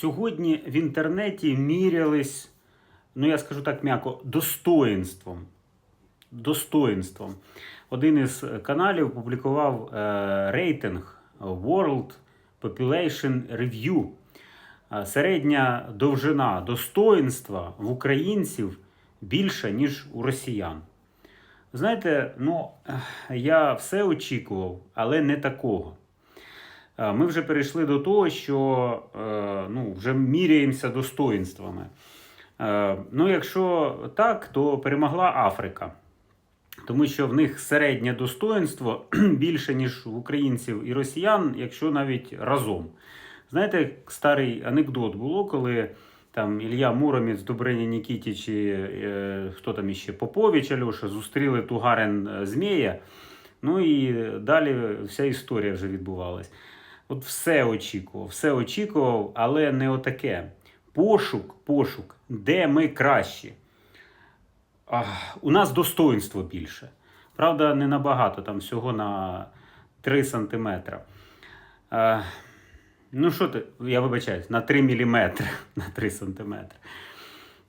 сьогодні в інтернеті мірялись, ну я скажу так м'яко, достоїнством. Достоїнством. Один із каналів публікував е, рейтинг World Population Review. Е, Середня довжина достоїнства в українців більша, ніж у росіян. Знаєте, ну я все очікував, але не такого. Е, Ми вже перейшли до того, що е, ну, вже міряємося достоїнствами. Е, Ну, якщо так, то перемогла Африка. Тому що в них середнє достоїнство більше, ніж в українців і росіян, якщо навіть разом. Знаєте, старий анекдот було, коли там Ілля Муромець, Добриня Нікітіч і е, хто там іще Попович Альоша зустріли тугарен е, Змія. Ну і далі вся історія вже відбувалась. От все очікував, все очікував, але не отаке. Пошук, пошук, де ми кращі. Ах, у нас достоинство більше. Правда, не набагато, там всього на 3 сантиметра. Е, ну, що ти, я вибачаюсь, на 3 міліметри, на 3 сантиметри.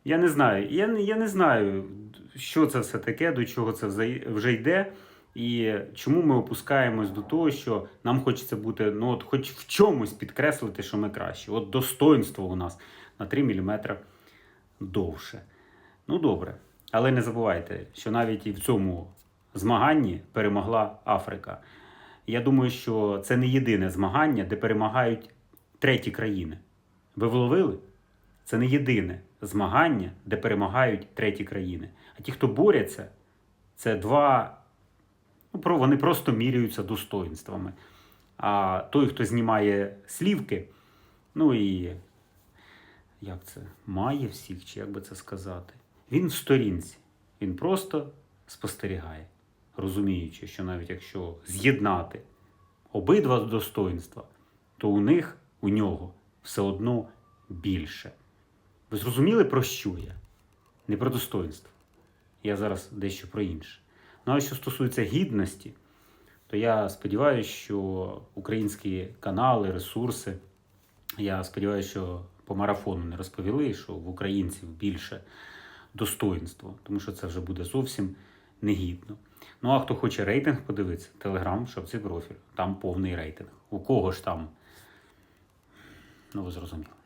Я не знаю. Я, я не знаю, що це все таке, до чого це вже йде. І чому ми опускаємось до того, що нам хочеться бути, ну от хоч в чомусь підкреслити, що ми кращі. От достоинство у нас на 3 мм довше. Ну добре. Але не забувайте, що навіть і в цьому змаганні перемогла Африка. Я думаю, що це не єдине змагання, де перемагають треті країни. Ви вловили? Це не єдине змагання, де перемагають треті країни. А ті, хто борються, це два. Ну, вони просто міряються достоїнствами. А той, хто знімає слівки, ну і як це, має всіх, чи як би це сказати, він в сторінці. Він просто спостерігає, розуміючи, що навіть якщо з'єднати обидва достоїнства, то у них, у нього все одно більше. Ви зрозуміли, про що я? Не про достоинство. Я зараз дещо про інше. Ну а що стосується гідності, то я сподіваюся, що українські канали, ресурси, я сподіваюся, що по марафону не розповіли, що в українців більше достоїнство, тому що це вже буде зовсім негідно. Ну а хто хоче рейтинг подивитися, телеграм, шапці профіль, там повний рейтинг. У кого ж там? Ну ви зрозуміли.